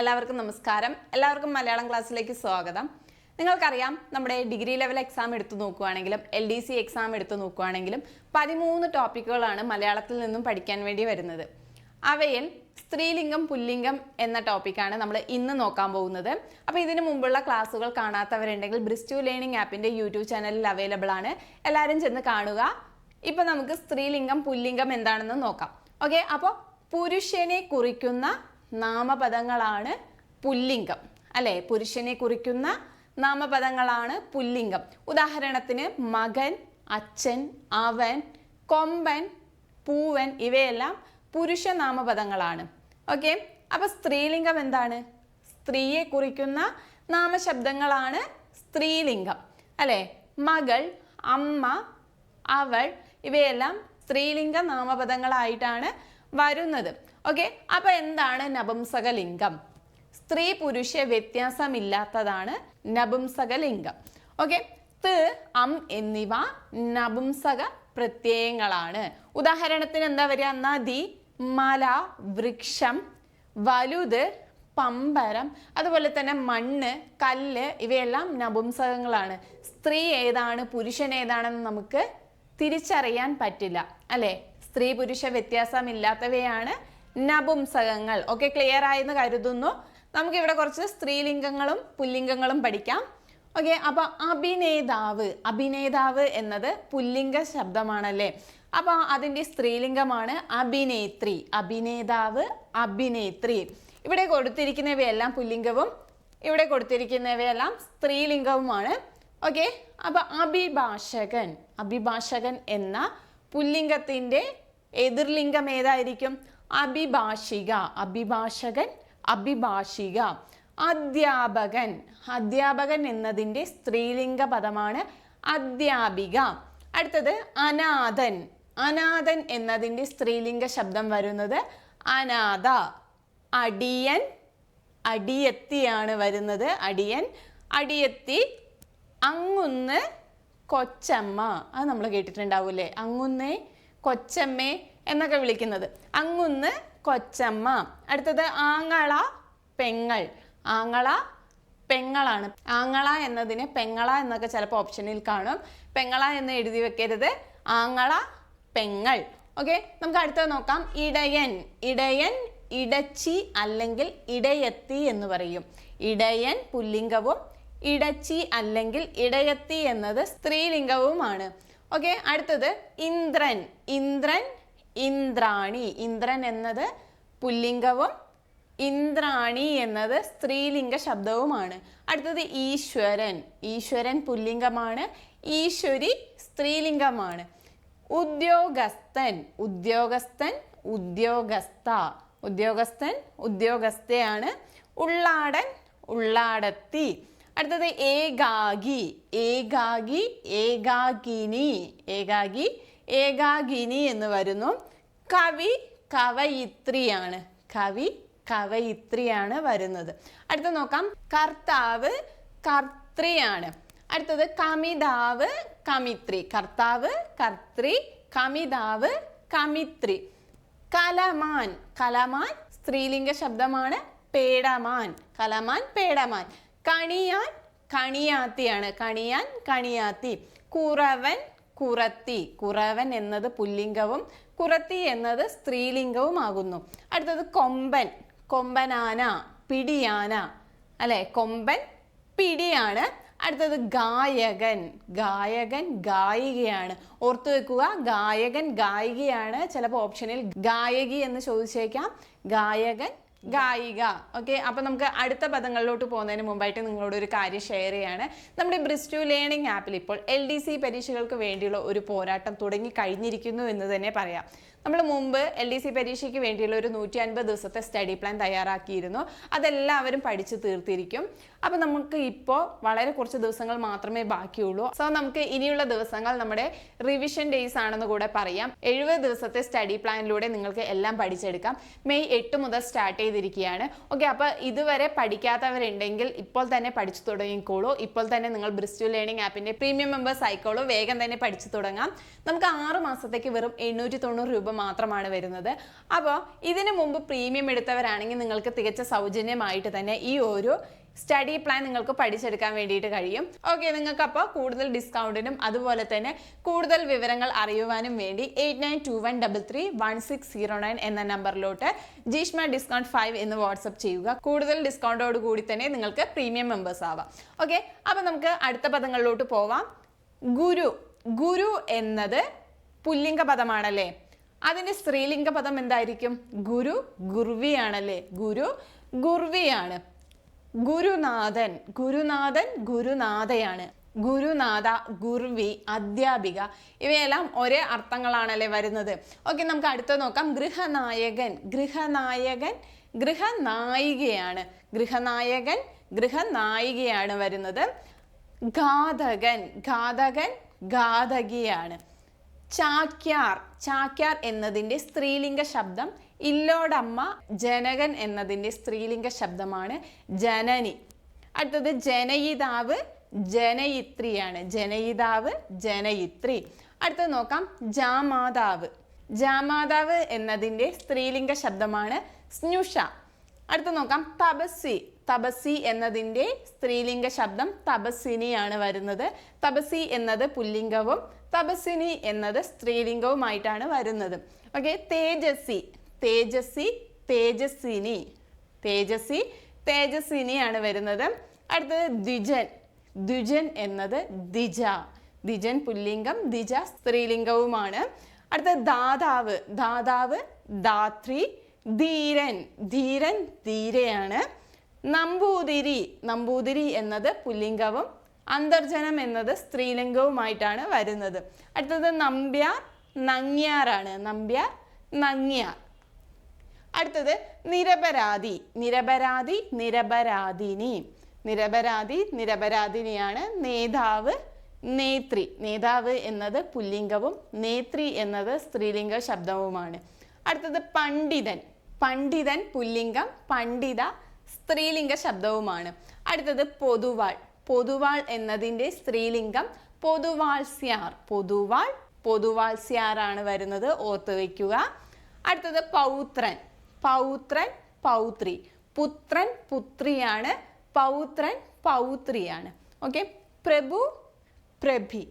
എല്ലാവർക്കും നമസ്കാരം. എല്ലാവർക്കും മലയാളം ക്ലാസ്സിലേക്ക് സ്വാഗതം. നിങ്ങൾക്കറിയാം നമ്മുടെ ഡിഗ്രി ലെവൽ എക്സാം എടുത്തു നോക്കുകയാണെങ്കിലും എൽ ഡി സി എക്സാം എടുത്തു നോക്കുകയാണെങ്കിലും പതിമൂന്ന് ടോപ്പിക്കുകളാണ് മലയാളത്തിൽ നിന്നും പഠിക്കാൻ വേണ്ടി വരുന്നത്. അവയിൽ സ്ത്രീലിംഗം പുല്ലിംഗം എന്ന ടോപ്പിക്കാണ് നമ്മൾ ഇന്ന് നോക്കാൻ പോകുന്നത്. അപ്പോൾ ഇതിനു മുമ്പുള്ള ക്ലാസ്സുകൾ കാണാത്തവരുണ്ടെങ്കിൽ ബ്രിസ്റ്റു ലേണിംഗ് ആപ്പിന്റെ യൂട്യൂബ് ചാനലിൽ അവൈലബിൾ ആണ്. എല്ലാവരും ചെന്ന് കാണുക. ഇപ്പം നമുക്ക് സ്ത്രീലിംഗം പുല്ലിംഗം എന്താണെന്ന് നോക്കാം. ഓക്കെ അപ്പോൾ പുരുഷനെ കുറിക്കുന്ന നാമപദങ്ങളാണ് പുല്ലിംഗം. അല്ലേ? പുരുഷനെ കുറിക്കുന്ന നാമപദങ്ങളാണ് പുല്ലിംഗം. ഉദാഹരണത്തിന് മകൻ അച്ഛൻ അവൻ കൊമ്പൻ പൂവൻ ഇവയെല്ലാം പുരുഷ നാമപദങ്ങളാണ്. ഓക്കെ? അപ്പൊ സ്ത്രീലിംഗം എന്താണ്? സ്ത്രീയെ കുറിക്കുന്ന നാമശബ്ദങ്ങളാണ് സ്ത്രീലിംഗം. അല്ലേ? മകൾ അമ്മ അവൾ ഇവയെല്ലാം സ്ത്രീലിംഗ നാമപദങ്ങളായിട്ടാണ് വരുന്നത്. ഓക്കെ അപ്പൊ എന്താണ് നപുംസകലിംഗം? സ്ത്രീ പുരുഷ വ്യത്യാസമില്ലാത്തതാണ് നപുംസകലിംഗം. ഓക്കെ ത് അം എന്നിവ നപുംസക പ്രത്യയങ്ങളാണ്. ഉദാഹരണത്തിന് എന്താ വരിക? നദി മല വൃക്ഷം വലുത് പമ്പരം അതുപോലെ തന്നെ മണ്ണ് കല്ല് ഇവയെല്ലാം നപുംസകങ്ങളാണ്. സ്ത്രീ ഏതാണ് പുരുഷൻ ഏതാണെന്ന് നമുക്ക് തിരിച്ചറിയാൻ പറ്റില്ല. അല്ലേ? സ്ത്രീ പുരുഷ വ്യത്യാസമില്ലാത്തവയാണ് നപുംസകങ്ങൾ ഒക്കെ ക്ലിയർ ആയെന്ന് കരുതുന്നു. നമുക്ക് ഇവിടെ കുറച്ച് സ്ത്രീലിംഗങ്ങളും പുല്ലിംഗങ്ങളും പഠിക്കാം. ഓക്കെ അപ്പൊ അഭിനേതാവ് അഭിനേതാവ് എന്നത് പുല്ലിംഗ ശബ്ദമാണല്ലേ? അപ്പൊ അതിന്റെ സ്ത്രീലിംഗമാണ് അഭിനേത്രി അഭിനേതാവ് അഭിനേത്രി. ഇവിടെ കൊടുത്തിരിക്കുന്നവയെല്ലാം പുല്ലിംഗവും ഇവിടെ കൊടുത്തിരിക്കുന്നവയെല്ലാം സ്ത്രീലിംഗവുമാണ്. ഓക്കെ അപ്പൊ അഭിഭാഷകൻ അഭിഭാഷകൻ എന്ന പുല്ലിംഗത്തിന്റെ എതിർലിംഗം ഏതായിരിക്കും? അഭിഭാഷിക അഭിഭാഷകൻ അഭിഭാഷിക അധ്യാപകൻ. അധ്യാപകൻ എന്നതിന്റെ സ്ത്രീലിംഗ പദമാണ് അധ്യാപിക. അടുത്തത് അനാഥൻ. അനാഥൻ എന്നതിന്റെ സ്ത്രീലിംഗ ശബ്ദം വരുന്നത് അനാഥ. അടിയൻ അടിയത്തിയാണ് വരുന്നത് അടിയൻ. അടിയത്തി അങ്ങുന്ന് കൊച്ചമ്മ. അത് നമ്മൾ കേട്ടിട്ടുണ്ടാവൂലേ അങ്ങുന്നേ കൊച്ചമ്മേ എന്നൊക്കെ വിളിക്കുന്നത്. അങ്ങുന്ന് കൊച്ചമ്മ. അടുത്തത് ആങ്ങള പെങ്ങൾ. ആങ്ങള പെങ്ങളാണ്. ആങ്ങള എന്നതിന് പെങ്ങള എന്നൊക്കെ ചിലപ്പോൾ ഓപ്ഷനിൽ കാണും. പെങ്ങള എന്ന് എഴുതി വെക്കരുത്. ആങ്ങള പെങ്ങൾ. ഓക്കെ നമുക്ക് അടുത്തത് നോക്കാം. ഇടയൻ. ഇടയൻ ഇടച്ചി അല്ലെങ്കിൽ ഇടയത്തി എന്ന് പറയും. ഇടയൻ പുല്ലിംഗവും ഇടച്ചി അല്ലെങ്കിൽ ഇടയത്തി എന്നത് സ്ത്രീലിംഗവുമാണ്. ഓക്കെ അടുത്തത് ഇന്ദ്രൻ. ഇന്ദ്രൻ ഇന്ദ്രാണി. ഇന്ദ്രൻ എന്നത് പുല്ലിംഗവും ഇന്ദ്രാണി എന്നത് സ്ത്രീലിംഗ ശബ്ദവുമാണ്. അടുത്തത് ഈശ്വരൻ. ഈശ്വരൻ പുല്ലിംഗമാണ് ഈശ്വരി സ്ത്രീലിംഗമാണ്. ഉദ്യോഗസ്ഥൻ ഉദ്യോഗസ്ഥൻ ഉദ്യോഗസ്ഥ. ഉദ്യോഗസ്ഥൻ ഉദ്യോഗസ്ഥയാണ്. ഉള്ളാടൻ ഉള്ളാടത്തി. അടുത്തത് ഏകാഗി. ഏകാഗി ഏകാഗിനി. ഏകാഗി ഏകാഗിനി എന്ന് വരുന്നു. കവി കവയിത്രിയാണ്. കവി കവയിത്രിയാണ് വരുന്നത്. അടുത്ത നോക്കാം. കർത്താവ് കർത്രിയാണ് അടുത്തത് കമിതാവ് കമിത്രി. കർത്താവ് കർത്രി കമിതാവ് കമിത്രി. കലമാൻ. കലമാൻ സ്ത്രീലിംഗ ശബ്ദമാണ്. പേടമാൻ. കലമാൻ പേടമാൻ. കണിയാൻ കണിയാത്തിയാണ്. കണിയാൻ കണിയാത്തി. കുറവൻ കുറത്തി കുറവൻ എന്നത് പുല്ലിംഗവും കുറത്തി എന്നത് സ്ത്രീലിംഗവുമാകുന്നു. അടുത്തത് കൊമ്പൻ കൊമ്പനാന പിടിയാന അല്ലെ? കൊമ്പൻ പിടിയാണ്. അടുത്തത് ഗായകൻ ഗായകൻ ഗായികയാണ്. ഓർത്തു വെക്കുക ഗായകൻ ഗായികയാണ്. ചിലപ്പോൾ ഓപ്ഷനിൽ ഗായകി എന്ന് ചോദിച്ചേക്കാം. ഗായകൻ ഗായിക. ഓക്കെ അപ്പൊ നമുക്ക് അടുത്ത പദങ്ങളിലോട്ട് പോകുന്നതിന് മുമ്പായിട്ട് നിങ്ങളോട് ഒരു കാര്യം ഷെയർ ചെയ്യാണ്. നമ്മുടെ ബ്രിസ്റ്റു ലേണിംഗ് ആപ്പിൽ ഇപ്പോൾ എൽ ഡി സി പരീക്ഷകൾക്ക് വേണ്ടിയുള്ള ഒരു പോരാട്ടം തുടങ്ങി കഴിഞ്ഞിരിക്കുന്നു എന്ന് തന്നെ പറയാം. നമ്മൾ മുമ്പ് എൽ ഡി സി പരീക്ഷയ്ക്ക് വേണ്ടിയുള്ള ഒരു നൂറ്റി അൻപത് ദിവസത്തെ സ്റ്റഡി പ്ലാൻ തയ്യാറാക്കിയിരുന്നു. അതെല്ലാവരും പഠിച്ചു തീർത്തിരിക്കും. അപ്പം നമുക്ക് ഇപ്പോൾ വളരെ കുറച്ച് ദിവസങ്ങൾ മാത്രമേ ബാക്കിയുള്ളൂ. സോ നമുക്ക് ഇനിയുള്ള ദിവസങ്ങൾ നമ്മുടെ റിവിഷൻ ഡേയ്സ് ആണെന്ന് കൂടെ പറയാം. എഴുപത് ദിവസത്തെ സ്റ്റഡി പ്ലാനിലൂടെ നിങ്ങൾക്ക് എല്ലാം പഠിച്ചെടുക്കാം. മെയ് എട്ട് മുതൽ സ്റ്റാർട്ട് ചെയ്തിരിക്കുകയാണ്. ഓക്കെ അപ്പോൾ ഇതുവരെ പഠിക്കാത്തവരുണ്ടെങ്കിൽ ഇപ്പോൾ തന്നെ പഠിച്ചു തുടങ്ങിക്കോളൂ. ഇപ്പോൾ തന്നെ നിങ്ങൾ ബ്രിസ്റ്റു ലേണിംഗ് ആപ്പിന്റെ പ്രീമിയം മെമ്പേഴ്സ് ആയിക്കോളൂ. വേഗം തന്നെ പഠിച്ചു തുടങ്ങാം. നമുക്ക് ആറ് മാസത്തേക്ക് വെറും എണ്ണൂറ്റി തൊണ്ണൂറ് രൂപ മാത്രമാണ് വരുന്നത്. അപ്പോൾ ഇതിനു മുമ്പ് പ്രീമിയം എടുത്തവരാണെങ്കിൽ നിങ്ങൾക്ക് തികച്ച സൗജന്യമായിട്ട് തന്നെ ഈ ഒരു സ്റ്റഡി പ്ലാൻ നിങ്ങൾക്ക് പഠിച്ചെടുക്കാൻ വേണ്ടിയിട്ട് കഴിയും. ഓക്കെ നിങ്ങൾക്ക് അപ്പോൾ കൂടുതൽ ഡിസ്കൗണ്ടിനും അതുപോലെ തന്നെ കൂടുതൽ വിവരങ്ങൾ അറിയുവാനും വേണ്ടി eight nine two one double three one six zero nine എന്ന നമ്പറിലോട്ട് ജീഷ്മ ഡിസ്കൗണ്ട് ഫൈവ് എന്ന് വാട്സപ്പ് ചെയ്യുക. കൂടുതൽ ഡിസ്കൗണ്ടോട് കൂടി തന്നെ നിങ്ങൾക്ക് പ്രീമിയം മെമ്പേഴ്സ് ആവാം. ഓക്കെ അപ്പോൾ നമുക്ക് അടുത്ത പദങ്ങളിലോട്ട് പോവാം. ഗുരു. ഗുരു എന്നത് പുല്ലിംഗ പദമാണല്ലേ? അതിന്റെ സ്ത്രീലിംഗ പദം എന്തായിരിക്കും? ഗുരു ഗുർവിയാണല്ലേ? ഗുരു ഗുർവിയാണ്. ഗുരുനാഥൻ. ഗുരുനാഥൻ ഗുരുനാഥയാണ്. ഗുരുനാഥ ഗുർവി അധ്യാപിക ഇവയെല്ലാം ഒരേ അർത്ഥങ്ങളാണല്ലേ വരുന്നത്. ഓക്കെ നമുക്ക് അടുത്ത നോക്കാം. ഗൃഹനായകൻ. ഗൃഹനായകൻ ഗൃഹനായികയാണ്. ഗൃഹനായകൻ ഗൃഹനായികയാണ് വരുന്നത്. ഘാതകൻ. ഘാതകൻ ഘാതകിയാണ്. ചാക്യാർ. ചാക്യാർ എന്നതിന്റെ സ്ത്രീലിംഗ ശബ്ദം ഇല്ലോടമ്മ ജനകൻ എന്നതിന്റെ സ്ത്രീലിംഗ ശബ്ദമാണ് ജനനി. അടുത്തത് ജനയിതാവ് ജനയിത്രിയാണ്. ജനയിതാവ് ജനയിത്രി. അടുത്തത് നോക്കാം ജാമാതാവ്. ജാമാതാവ് എന്നതിന്റെ സ്ത്രീലിംഗ ശബ്ദമാണ് സ്നുഷ. അടുത്ത് നോക്കാം തപസ്സി. തപസ്സി എന്നതിന്റെ സ്ത്രീലിംഗ ശബ്ദം തപസ്സിനിയാണ് വരുന്നത്. തപസി എന്നത് പുല്ലിംഗവും തപസ്സിനി എന്നത് സ്ത്രീലിംഗവുമായിട്ടാണ് വരുന്നത്. ഓക്കെ തേജസ്സി തേജസ്സി തേജസ്സിനി തേജസ്സി തേജസ്സിനിയാണ് വരുന്നത്. അടുത്തത് ദ്വിജൻ ദ്വിജൻ എന്നത് ദിജ ദ്വിജൻ പുല്ലിംഗം ദിജ സ്ത്രീലിംഗവുമാണ്. അടുത്തത് ദാതാവ് ദാതാവ് ധാത്രി ധീരൻ ധീരൻ ധീരയാണ്. നമ്പൂതിരി നമ്പൂതിരി എന്നത് പുല്ലിംഗവും അന്തർജനം എന്നത് സ്ത്രീലിംഗവുമായിട്ടാണ് വരുന്നത്. അടുത്തത് നമ്പ്യാർ നങ്ങ്യാറാണ്. നമ്പ്യാർ നങ്ങ്യാർ. അടുത്തത് നിരപരാധി നിരപരാധി നിരപരാധിനി. നിരപരാധി നിരപരാധിനിയാണ് നേതാവ് നേത്രി. നേതാവ് എന്നത് പുല്ലിംഗവും നേത്രി എന്നത് സ്ത്രീലിംഗ ശബ്ദവുമാണ്. അടുത്തത് പണ്ഡിതൻ. പണ്ഡിതൻ പുല്ലിംഗം പണ്ഡിത സ്ത്രീലിംഗ ശബ്ദവുമാണ്. അടുത്തത് പൊതുവാൾ. പൊതുവാൾ എന്നതിന്റെ സ്ത്രീലിംഗം പൊതുവാൾസ്യാർ. പൊതുവാൾ പൊതുവാൾസ്യാറാണ് വരുന്നത്. ഓർത്ത് വയ്ക്കുക അടുത്തത് പൗത്രൻ. പൗത്രൻ പൗത്രി. പുത്രൻ പുത്രിയാണ്. പൗത്രൻ പൗത്രിയാണ്. ഓക്കെ. പ്രഭു പ്രഭി.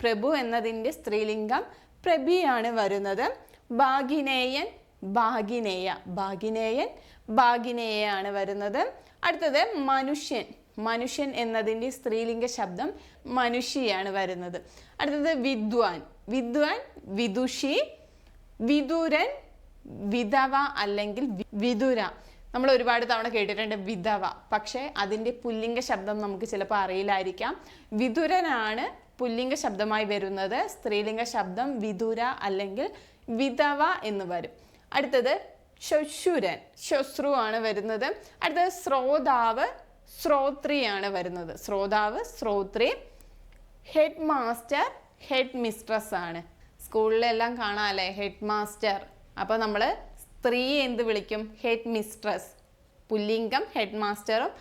പ്രഭു എന്നതിന്റെ സ്ത്രീലിംഗം പ്രഭിയാണ് വരുന്നത്. ഭാഗിനേയൻ ഭാഗിനേയ. ഭാഗിനേയൻ ഭാഗിനേയാണ് വരുന്നത്. അടുത്തത് മനുഷ്യൻ. മനുഷ്യൻ എന്നതിന്റെ സ്ത്രീലിംഗ ശബ്ദം മനുഷ്യയാണ് വരുന്നത്. അടുത്തത് വിദ്വാൻ. വിദ്വാൻ വിദുഷി വിദുരൻ വിധവ അല്ലെങ്കിൽ വിദുര. നമ്മൾ ഒരുപാട് തവണ കേട്ടിട്ടുണ്ട് വിധവ. പക്ഷേ അതിന്റെ പുല്ലിംഗ ശബ്ദം നമുക്ക് ചിലപ്പോൾ അറിയില്ലായിരിക്കാം. വിദുരനാണ് പുല്ലിംഗ ശബ്ദമായി വരുന്നത്. സ്ത്രീലിംഗ ശബ്ദം വിദുര അല്ലെങ്കിൽ വിധവ എന്ന് വരും. അടുത്തത് ശ്വശുരൻ ശ്വശ്രു ആണ് വരുന്നത്. അടുത്തത് ശ്രോതാവ് ശ്രോത്രിയാണ് വരുന്നത്. ശ്രോതാവ് ശ്രോത്രി ഹെഡ് മാസ്റ്റർ ഹെഡ് മിസ്ട്രസ് ആണ്. സ്കൂളിലെല്ലാം കാണാമല്ലേ ഹെഡ് മാസ്റ്റർ അപ്പോൾ നമ്മൾ സ്ത്രീയെ എന്ത് വിളിക്കും? ഹെഡ് മിസ്ട്രസ് പുല്ലിംഗം ഹെഡ് മാസ്റ്ററും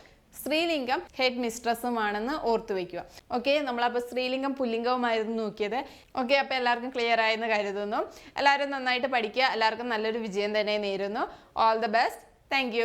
സ്ത്രീലിംഗം ഹെഡ് മിസ്ട്രസ്സുമാണെന്ന് ഓർത്തു വയ്ക്കുക ഓക്കെ നമ്മളപ്പോൾ സ്ത്രീലിംഗം പുല്ലിംഗവുമായിരുന്നു നോക്കിയത്. ഓക്കെ അപ്പോൾ എല്ലാവർക്കും ക്ലിയർ ആയെന്ന് കരുതുന്നു. എല്ലാവരും നന്നായിട്ട് പഠിക്കുക. എല്ലാവർക്കും നല്ലൊരു വിജയം തന്നെ നേരുന്നു. All the best thank